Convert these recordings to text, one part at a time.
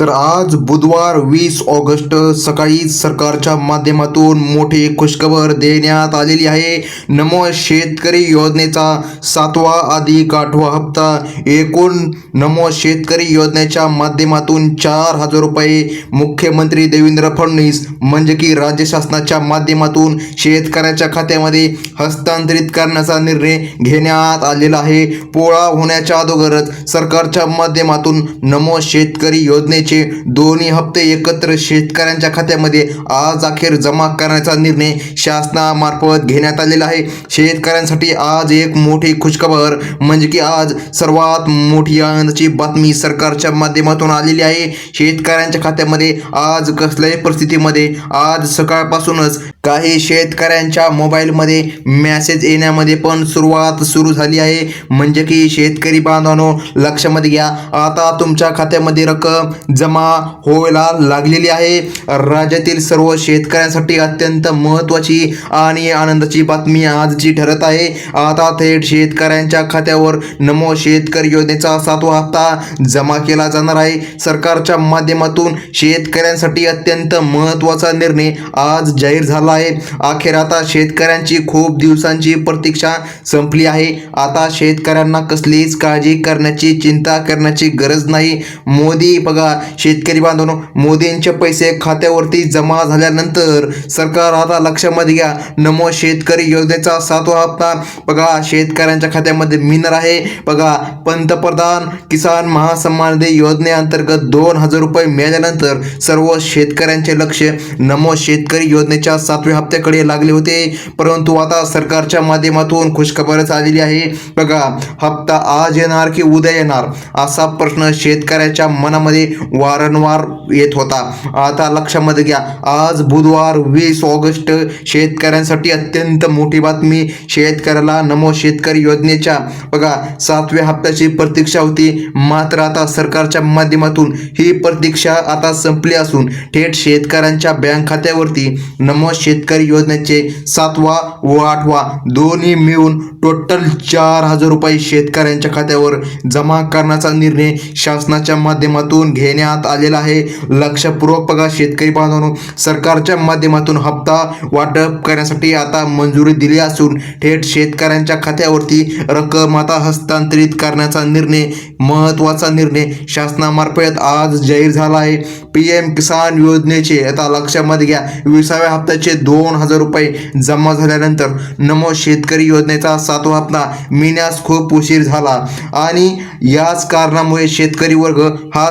तर आज बुधवार वीस ऑगस्ट सकाळी सरकारच्या माध्यमातून मोठी खुशखबर देण्यात आलेली आहे. नमो शेतकरी योजनेचा सातवा अधिक आठवा हप्ता. एकूण नमो शेतकरी योजनेच्या माध्यमातून चार हजार रुपये मुख्यमंत्री देवेंद्र फडणवीस म्हणजे की राज्य शासनाच्या माध्यमातून शेतकऱ्याच्या खात्यामध्ये हस्तांतरित करण्याचा निर्णय घेण्यात आलेला आहे. पोळा होण्याच्या अगोदरच सरकारच्या माध्यमातून नमो शेतकरी योजने दोन्ही हप्ते एकत्र शेतकऱ्यांच्या खात्यामध्ये आज अखेर जमा करण्याचा निर्णय शासनामार्फत घेण्यात आलेला आहे. शेतकऱ्यांसाठी आज एक मोठी खुशखबर म्हणजे की आज सर्वात मोठी आनंदाची बातमी सरकारच्या माध्यमातून आलेली आहे. शेतकऱ्यांच्या खात्यामध्ये आज कसल्याही परिस्थितीमध्ये आज सकाळपासूनच काही शेतकऱ्यांच्या मोबाईलमध्ये मॅसेज येण्यामध्ये पण सुरुवात सुरू झाली आहे. म्हणजे की शेतकरी बांधवांनो लक्षामध्ये घ्या. आता तुमच्या खात्यामध्ये रक्कम जमा होयला लागलेली आहे. राज्यातील सर्व शेतकऱ्यांसाठी अत्यंत महत्त्वाची आणि आनंदाची बातमी आजची ठरत आहे. आता थेट शेतकऱ्यांच्या खात्यावर नमो शेतकरी योजनेचा सातवा हप्ता जमा केला जाणार आहे. सरकारच्या माध्यमातून शेतकऱ्यांसाठी अत्यंत महत्त्वाचा निर्णय आज जाहीर झाला आहे. अखेर आता शेतकऱ्यांची खूप दिवसांची प्रतीक्षा संपली आहे. आता शेतकऱ्यांना कसलीच काळजी करण्याची चिंता करण्याची गरज नाही. मोदी बघा शेतकरी बांधवनो मोदींचे पैसे खात्यावरती जमा झाल्यानंतर सरकार आता लक्षामध्ये घ्या. नमो शेतकरी योजनेचा सातवा हप्ता. बघा शेतकऱ्यांच्या खात्यामध्ये मिळणार आहे. बघा पंतप्रधान किसान महासन्मान निधी योजनेअंतर्गत दोन हजार रुपये मिळाल्यानंतर सर्व शेतकऱ्यांचे लक्ष नमो शेतकरी योजनेच्या सातव्या हप्त्याकडे लागले होते. परंतु आता सरकारच्या माध्यमातून खुशखबरच आलेली आहे. बघा हप्ता आज येणार की उद्या येणार? असा प्रश्न शेतकऱ्याच्या मनामध्ये वारंवार येत होता. आता लक्षामध्ये घ्या आज बुधवार वीस ऑगस्ट शेतकऱ्यांसाठी अत्यंत मोठी बातमी. शेतकऱ्याला नमो शेतकरी योजनेच्या बघा सातव्या हप्त्याची प्रतीक्षा होती. मात्र आता सरकारच्या माध्यमातून ही प्रतीक्षा आता संपली असून थेट शेतकऱ्यांच्या बँक खात्यावरती नमो शेतकरी योजनेचे सातवा व आठवा दोन्ही मिळून टोटल चार हजार रुपये शेतकऱ्यांच्या खात्यावर जमा करण्याचा निर्णय शासनाच्या माध्यमातून देण्यात आलेला आहे. लक्षपूर्वक बघा शेतकरी बांधवांनो सरकारच्या माध्यमातून हप्ता वाटप करण्यासाठी आता मंजुरी दिली असून थेट शेतकऱ्यांच्या खात्यावरती रक्कम आता हस्तांतरित करण्याचा निर्णय महत्त्वाचा निर्णय शासनामार्फत आज जाहीर झाला आहे. पी एम किसान योजनेचे आता लक्षामध्ये घ्या विसाव्या हप्त्याचे दोन हजार रुपये जमा झाल्यानंतर नमो शेतकरी योजनेचा सातवा हप्ता मिळण्यास खूप उशीर झाला. आणि याच कारणामुळे शेतकरी वर्ग हा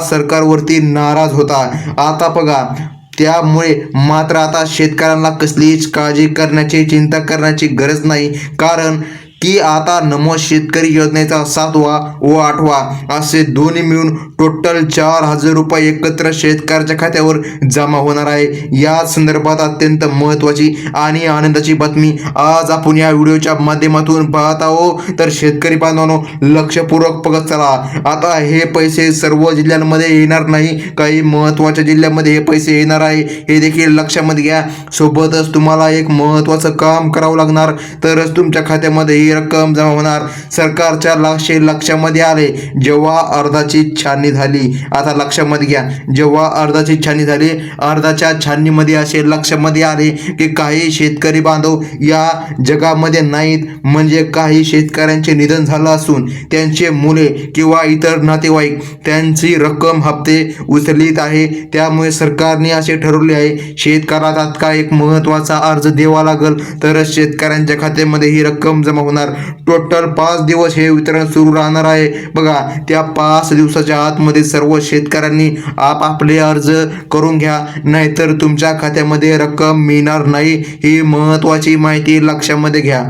सरकारवरती नाराज होता. आता बघा त्यामुळे मात्र आता शेतकऱ्यांना कसलीच काळजी करण्याची चिंता करण्याची गरज नाही. कारण की आता नमो शेतकरी योजनेचा सातवा व आठवा असे दोन्ही मिळून टोटल चार हजार रुपये एकत्र शेतकऱ्याच्या खात्यावर जमा होणार आहे. या संदर्भात अत्यंत महत्त्वाची आणि आनंदाची बातमी आज आपण या व्हिडिओच्या माध्यमातून पाहत आहोत. तर शेतकरी बांधवांनो लक्षपूर्वक बघत चला. आता हे पैसे सर्व जिल्ह्यांमध्ये येणार नाही. काही महत्त्वाच्या जिल्ह्यामध्ये हे पैसे येणार आहे. हे देखील लक्षामध्ये घ्या. सोबतच तुम्हाला एक महत्त्वाचं काम करावं लागणार. तरच तुमच्या खात्यामध्ये ही रक्कम जमा होणार. सरकारच्या लक्ष लक्षामध्ये आले. जेव्हा अर्धाची छाननी झाली आता लक्षामध्ये घ्या. जेव्हा अर्धाची छाननी झाली अर्धाच्या छाननीमध्ये असे लक्षामध्ये आले की काही शेतकरी बांधव या जगामध्ये नाहीत. म्हणजे काही शेतकऱ्यांचे निधन झालं असून त्यांचे मुले किंवा इतर नातेवाईक त्यांची रक्कम हप्ते उचलीत आहे. त्यामुळे सरकारने असे ठरवले आहे शेतकऱ्याला तात्काळ एक महत्त्वाचा अर्ज द्यावा लागेल. तरच शेतकऱ्यांच्या खात्यामध्ये ही रक्कम जमा होणार. टोटल पाच दिवस हे वितरण सुरू राहणार आहे. बघा त्या पाच दिवसाच्या आतमध्ये सर्व शेतकऱ्यांनी आपापले अर्ज करून घ्या. नाहीतर तुमच्या खात्यामध्ये रक्कम मिळणार नाही. ही महत्त्वाची माहिती लक्षामध्ये घ्या.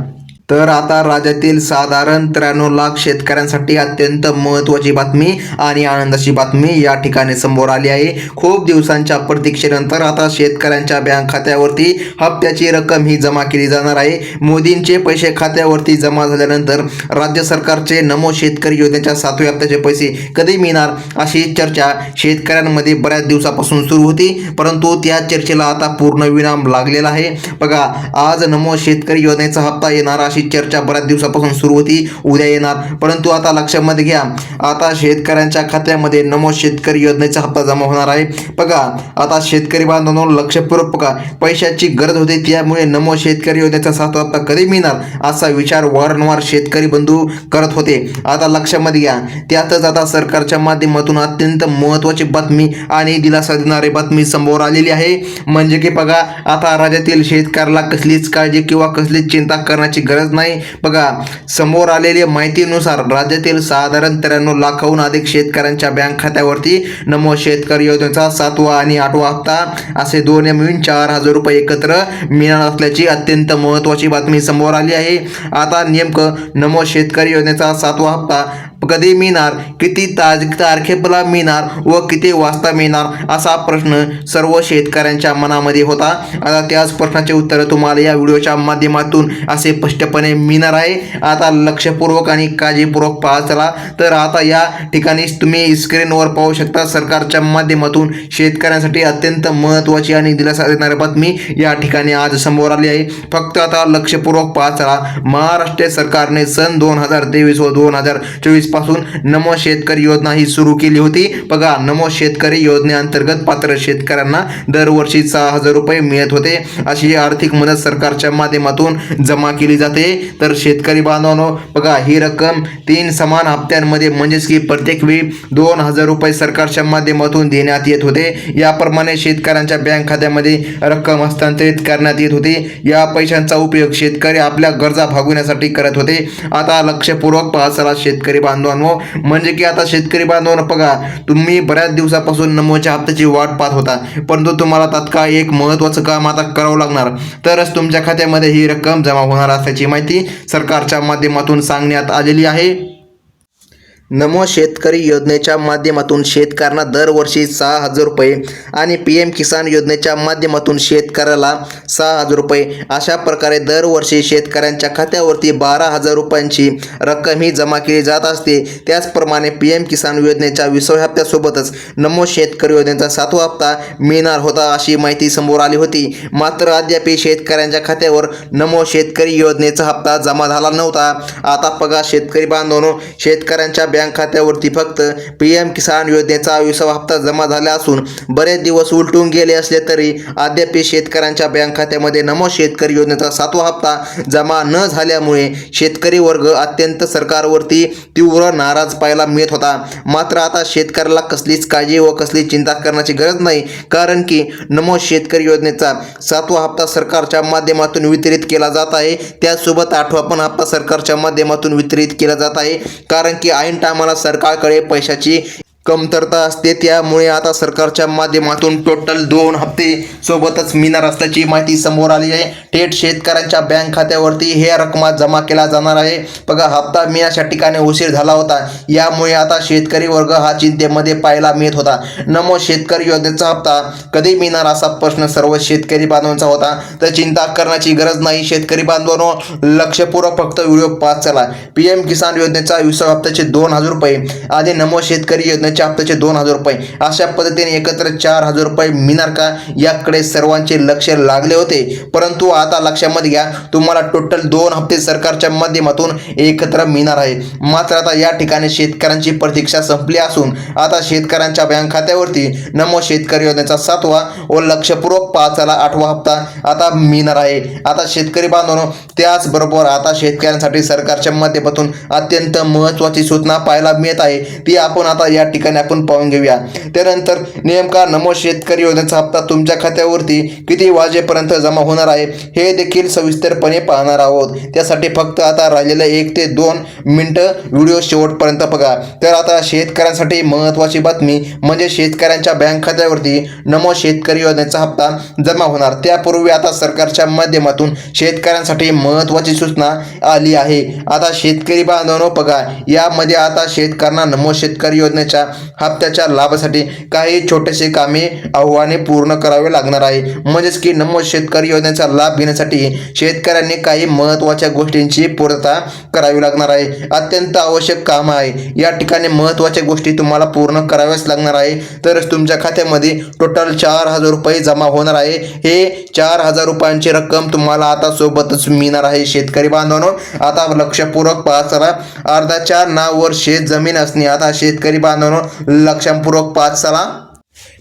तर आता राज्यातील साधारण त्र्याण्णव लाख शेतकऱ्यांसाठी अत्यंत महत्त्वाची बातमी आणि आनंदाची बातमी या ठिकाणी समोर आली आहे. खूप दिवसांच्या प्रतीक्षेनंतर आता शेतकऱ्यांच्या बँक खात्यावरती हप्त्याची रक्कम ही जमा केली जाणार आहे. मोदींचे पैसे खात्यावरती जमा झाल्यानंतर राज्य सरकारचे नमो शेतकरी योजनेच्या सातव्या हप्त्याचे पैसे कधी मिळणार अशी चर्चा शेतकऱ्यांमध्ये बऱ्याच दिवसापासून सुरू होती. परंतु त्या चर्चेला आता पूर्ण विराम लागलेला आहे. बघा आज नमो शेतकरी योजनेचा हप्ता येणार अशी अशी चर्चा बऱ्याच दिवसापासून सुरू होती. उद्या येणार. परंतु आता लक्षामध्ये घ्या आता शेतकऱ्यांच्या खात्यामध्ये नमो शेतकरी योजनेचा हप्ता जमा होणार आहे. बघा आता शेतकरी बांधवांनो लक्षपूर्वक बघा. पैशाची गरज होती त्यामुळे नमो शेतकरी योजनेचा सातवा हप्ता कधी मिळणार? असा विचार वारंवार शेतकरी बंधू करत होते. आता लक्षामध्ये घ्या त्यातच आता सरकारच्या माध्यमातून अत्यंत महत्त्वाची बातमी आणि दिलासा देणारी बातमी समोर आलेली आहे. म्हणजे की बघा आता राज्यातील शेतकऱ्याला कसलीच काळजी किंवा कसलीच चिंता करण्याची गरज नाही. बघा समोर आलेल्या माहितीनुसार राज्यातील साधारण त्र्याण्णव लाखाहून अधिक शेतकऱ्यांच्या बँक खात्यावरती नमो शेतकरी योजनेचा सातवा आणि आठवा हप्ता असे दोन मिळून चार हजार रुपये एकत्र मिळणार असल्याची अत्यंत महत्त्वाची बातमी समोर आली आहे. आता नेमकं नमो शेतकरी योजनेचा सातवा हप्ता कधी मिळणार किती ताज तारखेला मिळणार व किती वाजता मिळणार असा प्रश्न सर्व शेतकऱ्यांच्या मनामध्ये होता. आता त्याच प्रश्नाचे उत्तर तुम्हाला या व्हिडिओच्या माध्यमातून असे स्पष्टपणे मिळणार आहे. आता लक्षपूर्वक आणि काळजीपूर्वक पाहत चला. तर आता या ठिकाणी तुम्ही स्क्रीनवर पाहू शकता सरकारच्या माध्यमातून शेतकऱ्यांसाठी अत्यंत महत्त्वाची आणि दिलासा देणारी बातमी या ठिकाणी आज समोर आली आहे. फक्त आता लक्षपूर्वक पाहत चला. महाराष्ट्र सरकारने सन दोन हजार तेवीस व दोन हजार चोवीस पासून नमो शेतकरी योजना ही सुरू केली होती. बघा नमो शेतकरी योजनेअंतर्गत पात्र शेतकऱ्यांना दरवर्षी सहा हजार रुपये मिळत होते. अशी आर्थिक मदत सरकारच्या माध्यमातून जमा केली जाते. तर शेतकरी बांधवांनो बघा ही रक्कम तीन समान हप्त्यांमध्ये म्हणजेच की प्रत्येक वेळी दोन हजार रुपये सरकारच्या माध्यमातून देण्यात येत होते. याप्रमाणे शेतकऱ्यांच्या बँक खात्यामध्ये रक्कम हस्तांतरित करण्यात येत होती. या पैशांचा उपयोग शेतकरी आपल्या गरजा भागवण्यासाठी करत होते. आता लक्षपूर्वक पाहा शेतकरी बांधव बांधवांनो म्हणजे की आता शेतकरी बांधवांनो बघा तुम्ही बऱ्याच दिवसापासून नमोच्या हप्त्याची वाट पाहत होता परंतु तुम्हाला तात्काळ एक महत्त्वाचं काम आता करावं लागणार. तरच तुमच्या खात्यामध्ये ही रक्कम जमा होणार असल्याची माहिती सरकारच्या माध्यमातून सांगण्यात आलेली आहे. नमो शेतकरी योजनेच्या माध्यमातून शेतकऱ्यांना दरवर्षी सहा हजार रुपये आणि पी एम किसान योजनेच्या माध्यमातून शेतकऱ्याला सहा हजार रुपये. अशा प्रकारे दरवर्षी शेतकऱ्यांच्या खात्यावरती बारा हजार रुपयांची रक्कम ही जमा केली जात असते. त्याचप्रमाणे पी एम किसान योजनेच्या विसव्या हप्त्यासोबतच नमो शेतकरी योजनेचा सातवा हप्ता मिळणार होता अशी माहिती समोर आली होती. मात्र अद्यापही शेतकऱ्यांच्या खात्यावर नमो शेतकरी योजनेचा हप्ता जमा झाला नव्हता. आता पगार शेतकरी बांधवनो शेतकऱ्यांच्या बँक खात्यावरती फक्त पी एम किसान योजनेचा विसावा हप्ता जमा झाला असून बरेच दिवस उलटून गेले असले तरी अद्याप शेतकऱ्यांच्या बँक खात्यामध्ये नमो शेतकरी योजनेचा सातवा हप्ता जमा न झाल्यामुळे शेतकरी वर्ग अत्यंत सरकारवरती तीव्र नाराज पाहायला मिळत होता. मात्र आता शेतकऱ्याला कसलीच काळजी व कसली चिंता करण्याची गरज नाही कारण की नमो शेतकरी योजनेचा सातवा हप्ता सरकारच्या माध्यमातून वितरित केला जात आहे. त्यासोबत आठवा पण हप्ता सरकारच्या माध्यमातून वितरित केला जात आहे कारण की ऐन आम्हाला सरकारकडे पैशाची कमतरता असते. त्यामुळे आता सरकारच्या माध्यमातून टोटल दोन हप्ते सोबतच मिळणार असल्याची माहिती समोर आली आहे. थेट शेतकऱ्यांच्या बँक खात्यावरती हे रकमा जमा केला जाणार आहे. बघा हप्ता मिळण्याच्या ठिकाणी उशीर झाला होता. यामुळे आता शेतकरी वर्ग हा चिंतेमध्ये पाहायला मिळत होता. नमो शेतकरी योजनेचा हप्ता कधी मिळणार असा प्रश्न सर्व शेतकरी बांधवांचा होता. तर चिंता करण्याची गरज नाही. शेतकरी बांधवांनो लक्षपूर्वक फक्त व्हिडिओ पाच चला. पी एम किसान योजनेचा विसव हप्त्याचे दोन हजार रुपये. आधी नमो शेतकरी योजनेच्या हप्त्याचे दोन हजार रुपये. अशा पद्धतीने एकत्र चार हजार रुपये मिळणार का? याकडे सर्वांचे लक्ष लागले होते. परंतु आता लक्षामध्ये घ्या तुम्हाला टोटल दोन हप्ते सरकारच्या माध्यमातून एकत्र मिळणार आहे. मात्र आता या ठिकाणी शेतकऱ्यांची प्रतीक्षा संपली असून आता शेतकऱ्यांच्या बँक खात्यावरती नमो शेतकरी योजनेचा सातवा व लक्षपूर्वक पाचाला आठवा हप्ता आता मिळणार आहे. आता शेतकरी बांधवांनो त्याचबरोबर आता शेतकऱ्यांसाठी सरकारच्या माध्यमातून अत्यंत महत्त्वाची सूचना पाहायला मिळत आहे. ती आपण आता या ठिकाणी ठिकाणी आपण पाहून घेऊया. त्यानंतर नेमका नमो शेतकरी योजनेचा हप्ता तुमच्या खात्यावरती किती वाजेपर्यंत जमा होणार आहे हे देखील सविस्तरपणे पाहणार आहोत. त्यासाठी फक्त आता राहिलेलं एक ते दोन मिनटं व्हिडिओ शेवटपर्यंत बघा. तर आता शेतकऱ्यांसाठी महत्त्वाची बातमी म्हणजे शेतकऱ्यांच्या बँक खात्यावरती नमो शेतकरी योजनेचा हप्ता जमा होणार. त्यापूर्वी आता सरकारच्या माध्यमातून शेतकऱ्यांसाठी महत्त्वाची सूचना आली आहे. आता शेतकरी बांधवांनो बघा यामध्ये आता शेतकऱ्यांना नमो शेतकरी योजनेच्या हप्त्याच्या लाभासाठी काही छोटेसे कामे आव्हाने पूर्ण करावे लागणार आहे. म्हणजेच की नमो शेतकरी योजनेचा लाभ घेण्यासाठी शेतकऱ्यांनी काही महत्त्वाच्या गोष्टींची पूर्तता करावी लागणार आहे. अत्यंत आवश्यक काम आहे. या ठिकाणी महत्त्वाच्या गोष्टी तुम्हाला पूर्ण कराव्याच लागणार आहे. तरच तुमच्या खात्यामध्ये टोटल चार हजार रुपये जमा होणार आहे. हे चार हजार रुपयांची रक्कम तुम्हाला आता सोबतच मिळणार आहे. शेतकरी बांधवांनो आता लक्षपूर्वक पाहत चला. अर्धाच्या नावावर शेत जमीन असणे आता शेतकरी बांधवांनो लक्षपूर्वक पाच चला.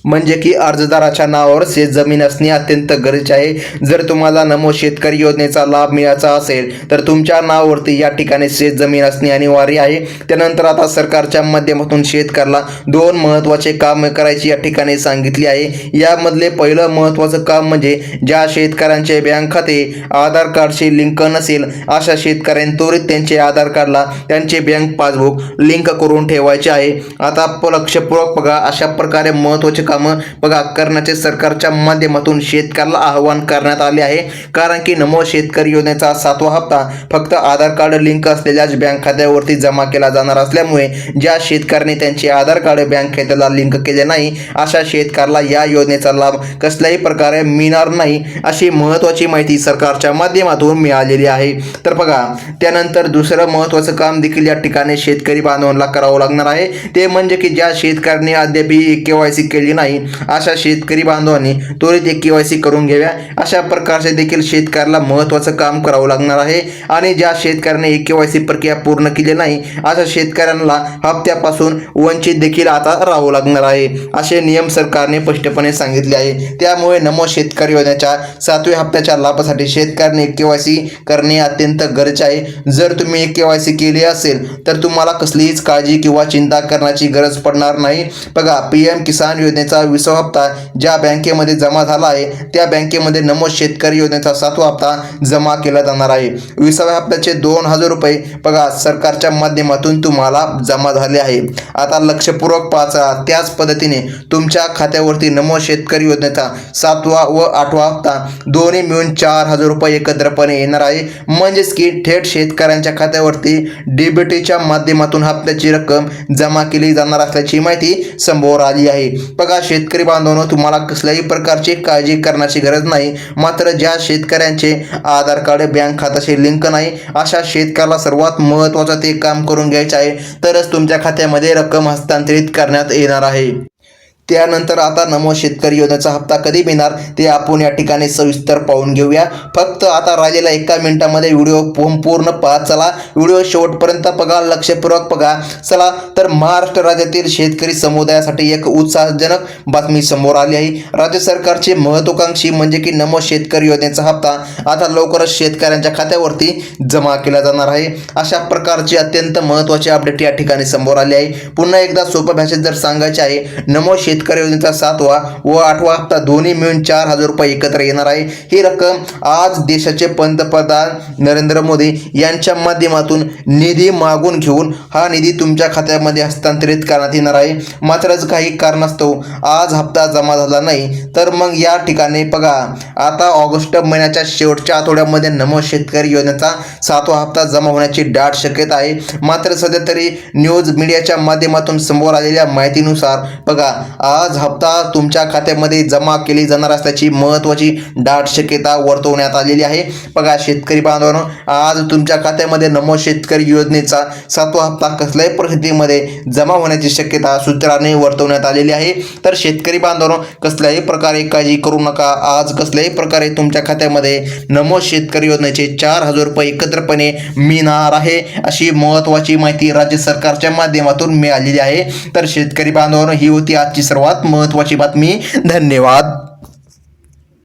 म्हणजे की अर्जदाराच्या नावावर शेत जमीन असणे अत्यंत गरजेचे आहे. जर तुम्हाला नमो शेतकरी योजनेचा लाभ मिळायचा असेल तर तुमच्या नावावरती या ठिकाणी शेत जमीन असणे अनिवार्य आहे. त्यानंतर आता सरकारच्या माध्यमातून शेतकऱ्याला दोन महत्त्वाचे काम करायची या ठिकाणी सांगितली आहे. यामधले पहिलं महत्त्वाचं काम म्हणजे ज्या शेतकऱ्यांचे बँक खाते आधार कार्डशी लिंक नसेल अशा शेतकऱ्यांनी त्वरित त्यांचे आधार कार्डला त्यांचे बँक पासबुक लिंक करून ठेवायचे आहे. आता लक्षपूर्वक बघा अशा प्रकारे महत्त्वाचे कामं. बघा करण्याचे सरकारच्या माध्यमातून शेतकऱ्याला आवाहन करण्यात आले आहे. कारण की नमो शेतकरी योजनेचा सातवा हप्ता फक्त आधार कार्ड लिंक असलेल्याच बँक खात्यावरती जमा केला जाणार असल्यामुळे ज्या शेतकऱ्यांनी त्यांचे आधार कार्ड बँक खात्याला लिंक केले नाही अशा शेतकऱ्याला या योजनेचा लाभ कसल्याही प्रकारे मिळणार नाही अशी महत्त्वाची माहिती सरकारच्या माध्यमातून मिळालेली आहे. तर बघा त्यानंतर दुसरं महत्त्वाचं काम देखील या ठिकाणी शेतकरी बांधवांना करावं लागणार आहे. ते म्हणजे की ज्या शेतकऱ्यांनी अद्याप के वाय सी केली नाही. अशा शेतकरी बांधवांनी त्वरित एक के वाय सी करून घ्याव्या. अशा प्रकारचे देखील शेतकऱ्याला महत्त्वाचं काम करावं लागणार आहे. आणि ज्या शेतकऱ्याने एक के वाय सी प्रक्रिया पूर्ण केली नाही अशा शेतकऱ्यांना हप्त्यापासून वंचित देखील आता राहावं लागणार आहे. असे नियम सरकारने स्पष्टपणे सांगितले आहे. त्यामुळे नमो शेतकरी योजनेच्या सातव्या हप्त्याच्या लाभासाठी शेतकऱ्यांनी के वाय सी करणे अत्यंत गरजेचे आहे. जर तुम्ही के वाय सी केली असेल तर तुम्हाला कसलीच काळजी किंवा चिंता करण्याची गरज पडणार नाही. बघा पी एम किसान योजनेचा विसावा हप्ता ज्या बँकेमध्ये जमा झाला आहे त्या बँकेमध्ये नमो शेतकरी योजनेचा सातवा हप्ता जमा केला जाणार आहे. विसाव्या हप्त्याचे दोन हजार रुपये बघा सरकारच्या माध्यमातून तुम्हाला जमा झाले आहे. आता लक्षपूर्वक पाचा त्याच पद्धतीने तुमच्या खात्यावरती नमो शेतकरी योजनेचा सातवा व आठवा हप्ता दोन्ही मिळून चार हजार रुपये एकत्रपणे येणार आहे. म्हणजेच की थेट शेतकऱ्यांच्या खात्यावरती डीबीटीच्या माध्यमातून हप्त्याची रक्कम जमा केली जाणार असल्याची माहिती समोर आली आहे. बघा शेतकरी बांधवांनो तुम्हाला कसल्याही प्रकारची काळजी करण्याची गरज नाही. मात्र ज्या शेतकऱ्यांचे आधार कार्ड बँक खात्याशी लिंक नाही अशा शेतकऱ्याला सर्वात महत्त्वाचं ते काम करून घ्यायचे आहे. तरच तुमच्या खात्यामध्ये रक्कम हस्तांतरित करण्यात येणार आहे. त्यानंतर आता नमो शेतकरी योजनेचा हप्ता कधी मिळणार ते आपण या ठिकाणी सविस्तर पाहून घेऊया. फक्त आता राजेला एका मिनिटामध्ये व्हिडिओ पूर्ण पाहत चला. व्हिडिओ शेवटपर्यंत बघा लक्षपूर्वक बघा. चला तर महाराष्ट्र राज्यातील शेतकरी समुदायासाठी एक उत्साहजनक बातमी समोर आली आहे. राज्य सरकारची महत्वाकांक्षी म्हणजे की नमो शेतकरी योजनेचा हप्ता आता लवकरच शेतकऱ्यांच्या खात्यावरती जमा केला जाणार आहे. अशा प्रकारची अत्यंत महत्त्वाची अपडेट या ठिकाणी समोर आली आहे. पुन्हा एकदा सोप्या भाषेत जर सांगायचे आहे नमो शेत शेतकरी योजनेचा सातवा व आठवा हप्ता दोन्ही मिळून चार हजार रुपये एकत्र येणार आहे. ही रक्कम आज देशाचे पंतप्रधान नरेंद्र मोदी यांच्या माध्यमातून निधी मागून घेऊन हा निधी तुमच्या खात्यामध्ये हस्तांतरित करण्यात येणार आहे. मात्रच काही कारणास्तव आज हप्ता जमा झाला नाही तर मग या ठिकाणी बघा. आता ऑगस्ट महिन्याच्या शेवटच्या आठवड्यामध्ये नमो शेतकरी योजनेचा सातवा हप्ता जमा होण्याची दाट शक्यता आहे. मात्र सध्या तरी न्यूज मीडियाच्या माध्यमातून समोर आलेल्या माहितीनुसार बघा आज हप्ता तुमच्या खात्यामध्ये जमा केली जाणार असल्याची महत्त्वाची दाट शक्यता वर्तवण्यात आलेली आहे. बघा शेतकरी बांधवांनो आज तुमच्या खात्यामध्ये नमो शेतकरी योजनेचा सातवा हप्ता कसल्याही परिस्थितीमध्ये जमा होण्याची शक्यता सूत्राने वर्तवण्यात आलेली आहे. तर शेतकरी बांधवांनो कसल्याही प्रकारे काळजी करू नका. आज कसल्याही प्रकारे तुमच्या खात्यामध्ये नमो शेतकरी योजनेचे चार हजार रुपये एकत्रपणे मिळणार आहे अशी महत्त्वाची माहिती राज्य सरकारच्या माध्यमातून मिळालेली आहे. तर शेतकरी बांधवांनो ही होती आजची सर्वात महत्त्वाची बातमी. धन्यवाद.